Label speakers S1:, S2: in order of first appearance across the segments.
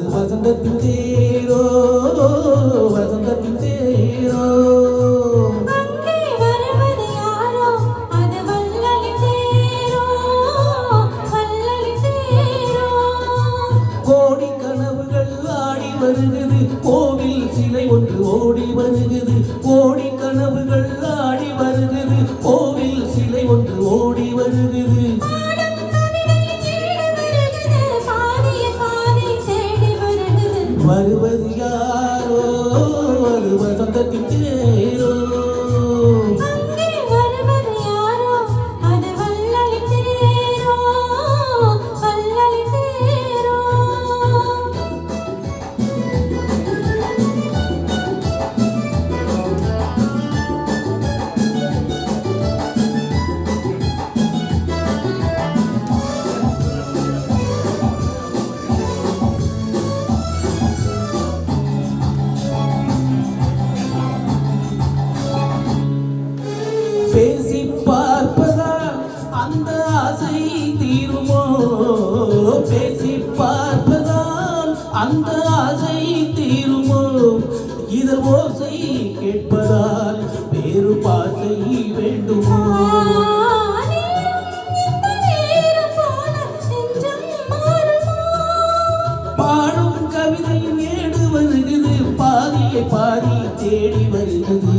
S1: அது வசந்தத்தின் தேரோ வசந்தத்தின் தேரோ. வருகிறது. கோவில் சிலை ஒன்று ஓடி வருகிறது. கோடி கனவுகள் ஆடி வருகிறது. கோவில் சிலை ஒன்று ஓடி வருகிறது. அது அந்த ஆசை தீருமோ? இதழ் ஓசை கேட்பதால் வேறு பாசை வேண்டுமோ? பாடும் கவிதையும் ஏடு வருகிறது பாதியை பாதி தேடி வருகிறது.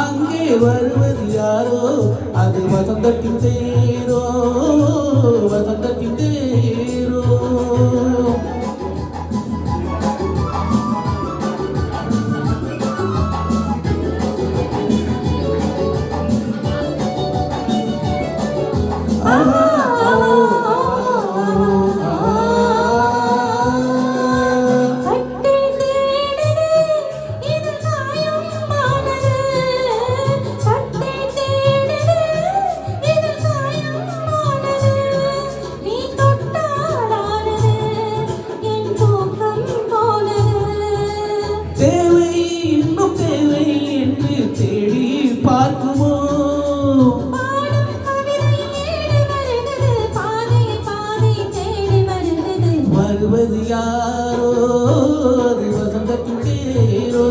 S1: அங்கே வருவது யாரோ? அது வசந்தத்தின் தேரோ வசந்தத்தின் தேரோ.
S2: பட்டு
S1: தேவை இன்னும் தேவை என்று தேடி
S2: வருகிறது
S1: வருவது யாரோ? அது வசந்தத்தின் தேரோ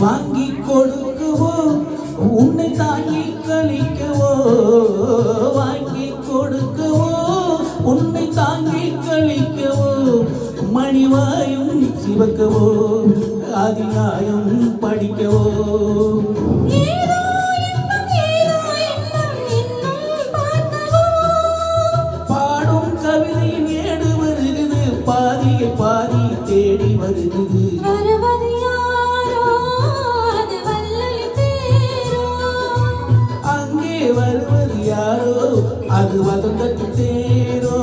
S1: வாங்கி கொடுக்கவோ உன்னை தாங்கி கழிக்கவோ வாங்கி கொடுக்கவோ உன்னை தாங்கி கழிக்கவோ மணிவாயும் சிவக்கவோ அதிகாயம் படிக்கவோ. பாடும் கவிதையின் ஏடு வருகிறது பாதியை பாதி தேடி வருகிறது. தந்தது சேரோ